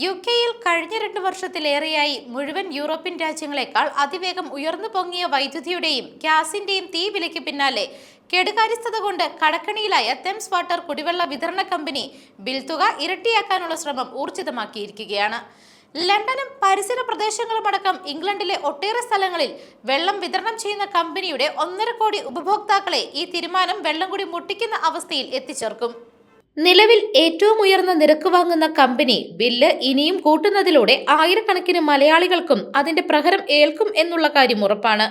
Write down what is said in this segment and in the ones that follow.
U കെയിൽ കഴിഞ്ഞ രണ്ട് വർഷത്തിലേറെയായി മുഴുവൻ യൂറോപ്യൻ രാജ്യങ്ങളെക്കാൾ അതിവേഗം ഉയർന്നു പൊങ്ങിയ വൈദ്യുതിയുടെയും ഗ്യാസിന്റെയും തീ വിലയ്ക്ക് പിന്നാലെ. കെടുകാര്യസ്ഥത കൊണ്ട് കടക്കണിയിലായ തെംസ് വാട്ടർ കുടിവെള്ള വിതരണ കമ്പനി ബിൽ തുക ഇരട്ടിയാക്കാനുള്ള ശ്രമം ഊർജിതമാക്കിയിരിക്കുകയാണ്. ലണ്ടനും പരിസര പ്രദേശങ്ങളുമടക്കം ഇംഗ്ലണ്ടിലെ ഒട്ടേറെ സ്ഥലങ്ങളിൽ വെള്ളം വിതരണം ചെയ്യുന്ന കമ്പനിയുടെ ഒന്നര കോടി ഉപഭോക്താക്കളെ ഈ തീരുമാനം വെള്ളം കൂടി മുട്ടിക്കുന്ന അവസ്ഥയിൽ എത്തിച്ചേർക്കും. നിലവിൽ ഏറ്റവും ഉയർന്ന നിരക്ക് വാങ്ങുന്ന കമ്പനി ബില്ല് ഇനിയും കൂട്ടുന്നതിലൂടെ ആയിരക്കണക്കിന് മലയാളികൾക്കും അതിന്റെ പ്രഹരം ഏൽക്കും എന്നുള്ള കാര്യം ഉറപ്പാണ്.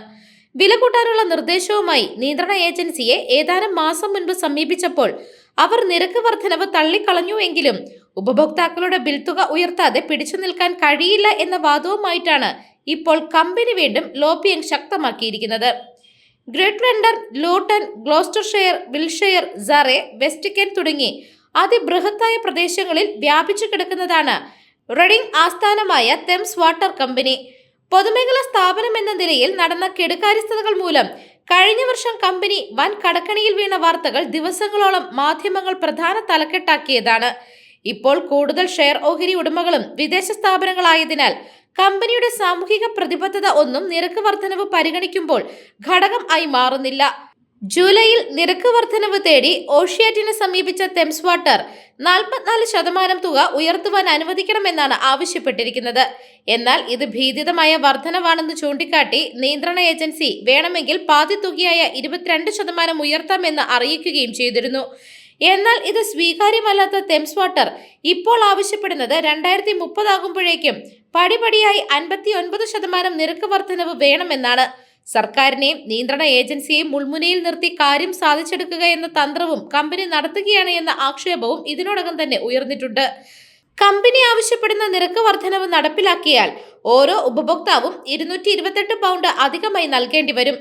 വില കൂട്ടാനുള്ള നിർദ്ദേശവുമായി നിയന്ത്രണ ഏജൻസിയെ ഏതാനും മാസം മുൻപ് സമീപിച്ചപ്പോൾ അവർ നിരക്ക് വർധനവ് തള്ളിക്കളഞ്ഞുവെങ്കിലും ഉപഭോക്താക്കളുടെ ബിൽ തുക ഉയർത്താതെ പിടിച്ചു നിൽക്കാൻ കഴിയില്ല എന്ന വാദവുമായിട്ടാണ് ഇപ്പോൾ കമ്പനി വീണ്ടും lobbying ശക്തമാക്കിയിരിക്കുന്നത്. Great London Luton Gloucestershire Wiltshire Surrey വെസ്റ്റിക്കൻ തുടങ്ങി അതിബൃഹത്തായ പ്രദേശങ്ങളിൽ വ്യാപിച്ചു കിടക്കുന്നതാണ് റെഡിംഗ് ആസ്ഥാനമായ തെംസ് വാട്ടർ കമ്പനി. പൊതുമേഖലാ സ്ഥാപനം എന്ന നിലയിൽ നടന്ന കെടുകാര്യസ്ഥതകൾ മൂലം കഴിഞ്ഞ വർഷം കമ്പനി വൻ കടക്കണിയിൽ വീണ വാർത്തകൾ ദിവസങ്ങളോളം മാധ്യമങ്ങൾ പ്രധാന തലക്കെട്ടാക്കിയതാണ്. ഇപ്പോൾ കൂടുതൽ ഷെയർ ഓഹരി ഉടമകളും വിദേശ സ്ഥാപനങ്ങളായതിനാൽ കമ്പനിയുടെ സാമൂഹിക പ്രതിബദ്ധത ഒന്നും നിരക്ക് വർധനവ് പരിഗണിക്കുമ്പോൾ ഘടകം ആയി മാറുന്നില്ല. ജൂലൈയിൽ നിരക്ക് വർധനവ് തേടി ഓഷ്യാറ്റിനെ സമീപിച്ച തെംസ് വാട്ടർ നാൽപ്പത്തിനാല് ശതമാനം തുക ഉയർത്തുവാൻ അനുവദിക്കണമെന്നാണ് ആവശ്യപ്പെട്ടിരിക്കുന്നത്. എന്നാൽ ഇത് ഭീതിതമായ വർധനവാണെന്ന് ചൂണ്ടിക്കാട്ടി നിയന്ത്രണ ഏജൻസി വേണമെങ്കിൽ പാതി തുകയായ ഇരുപത്തിരണ്ട് ശതമാനം ഉയർത്താമെന്ന് അറിയിക്കുകയും ചെയ്തിരുന്നു. എന്നാൽ ഇത് സ്വീകാര്യമല്ലാത്ത തെംസ് വാട്ടർ. ഇപ്പോൾ ആവശ്യപ്പെടുന്നത് രണ്ടായിരത്തി മുപ്പതാകുമ്പോഴേക്കും പടിപടിയായി അൻപത്തി ഒൻപത് ശതമാനം നിരക്ക് വർധനവ് വേണമെന്നാണ്. സർക്കാരിനെയും നിയന്ത്രണ ഏജൻസിയെയും മുൾമുനയിൽ നിർത്തി കാര്യം സാധിച്ചെടുക്കുക എന്ന തന്ത്രവും കമ്പനി നടത്തുകയാണ് എന്ന ആക്ഷേപവും ഇതിനോടകം തന്നെ ഉയർന്നിട്ടുണ്ട്. കമ്പനി ആവശ്യപ്പെടുന്ന നിരക്ക് വർധനവ് നടപ്പിലാക്കിയാൽ ഓരോ ഉപഭോക്താവും ഇരുന്നൂറ്റി പൗണ്ട് അധികമായി നൽകേണ്ടി വരും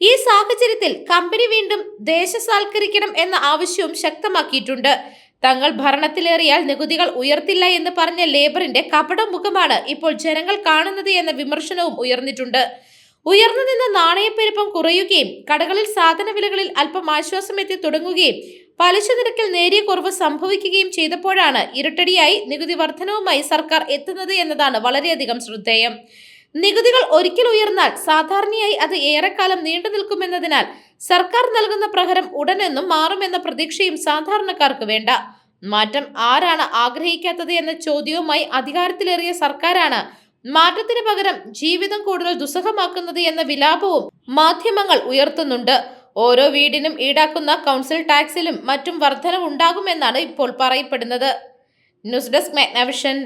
ഈ സാഹചര്യത്തിൽ കമ്പനി വീണ്ടും ദേശസാൽക്കരിക്കണം എന്ന ആവശ്യവും ശക്തമാക്കിയിട്ടുണ്ട്. തങ്ങൾ ഭരണത്തിലേറിയാൽ നികുതികൾ ഉയർത്തില്ല എന്ന് പറഞ്ഞ ലേബറിന്റെ കപട മുഖമാണ് ഇപ്പോൾ ജനങ്ങൾ കാണുന്നത് എന്ന വിമർശനവും ഉയർന്നിട്ടുണ്ട്. ഉയർന്നു നിന്ന നാണയപ്പെരുപ്പം കുറയുകയും കടകളിൽ സാധന വിലകളിൽ അല്പം ആശ്വാസം എത്തി തുടങ്ങുകയും പലിശ നിരക്കിൽ നേരിയ കുറവ് സംഭവിക്കുകയും ചെയ്തപ്പോഴാണ് ഇരട്ടടിയായി നികുതി വർധനവുമായി സർക്കാർ എത്തുന്നത് എന്നതാണ് വളരെയധികം ശ്രദ്ധേയം. നികുതികൾ ഒരിക്കൽ ഉയർന്നാൽ സാധാരണയായി അത് ഏറെക്കാലം നീണ്ടു നിൽക്കുമെന്നതിനാൽ സർക്കാർ നൽകുന്ന പ്രഹരം ഉടനെന്നും മാറുമെന്ന പ്രതീക്ഷയും സാധാരണക്കാർക്ക് വേണ്ട. മാറ്റം ആരാണ് ആഗ്രഹിക്കാത്തത് എന്ന ചോദ്യവുമായി അധികാരത്തിലേറിയ സർക്കാരാണ് മാറ്റത്തിന് പകരം ജീവിതം കൂടുതൽ ദുസ്സഹമാക്കുന്നത് എന്ന വിലാപവും മാധ്യമങ്ങൾ ഉയർത്തുന്നുണ്ട്. ഓരോ വീടിനും ഈടാക്കുന്ന കൗൺസിൽ ടാക്സിലും മറ്റും വർധനവുണ്ടാകുമെന്നാണ് ഇപ്പോൾ പറയപ്പെടുന്നത്. News desk Magnavision.